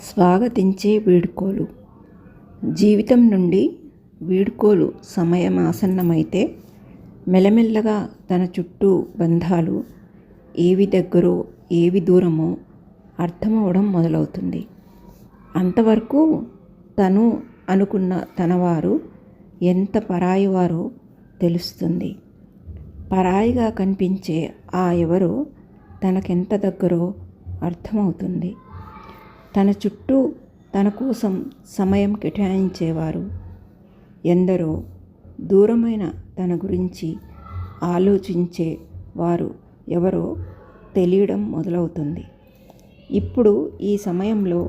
స్వాగతించే వీడ్కోలు. జీవితం నుండి వీడ్కోలు సమయం ఆసన్నమైతే మెల్లమెల్లగా తన చుట్టూ బంధాలు ఏవి దగ్గరో ఏవి దూరమో అర్థమవడం మొదలవుతుంది. అంతవరకు తను అనుకున్న తనవారు ఎంత పరాయివారో తెలుస్తుంది. పరాయిగా కనిపించే ఆ ఎవరో తనకెంత దగ్గరో అర్థమవుతుంది. తన చుట్టూ తన కోసం సమయం కేటాయించేవారు. ఎందరో దూరమైన తన గురించి ఆలోచించే వారు ఎవరో తెలియడం మొదలవుతుంది. ఇప్పుడు ఈ సమయంలో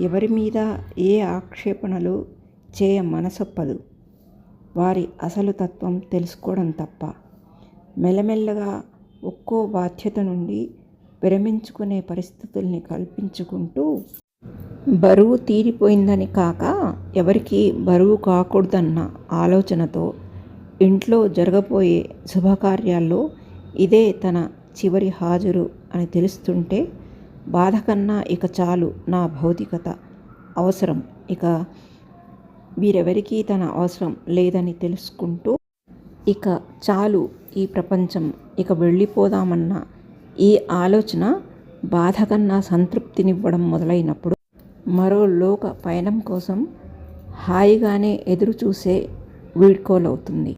ఎవరి మీద ఏ ఆక్షేపణలు చేయ మనసొప్పదు. వారి అసలు తత్వం తెలుసుకోవడం తప్ప. మెల్లమెల్లగా ఒక్కో బాధ్యత నుండి విరమించుకునే పరిస్థితుల్ని కల్పించుకుంటూ బరువు తీరిపోయిందని కాక ఎవరికి బరువు కాకూడదన్న ఆలోచనతో ఇంట్లో జరగబోయే శుభకార్యాల్లో ఇదే తన చివరి హాజరు అని తెలుస్తుంటే బాధ కన్నా ఇక చాలు నా భౌతికత అవసరం. ఇక వీరెవరికీ తన అవసరం లేదని తెలుసుకుంటూ ఇక చాలు ఈ ప్రపంచం ఇక వెళ్ళిపోదామన్న ఈ ఆలోచన బాధ కన్నా సంతృప్తినివ్వడం మొదలైనప్పుడు మరో లోక పయనం కోసం హాయిగానే ఎదురు చూసే వీడ్కోలవుతుంది.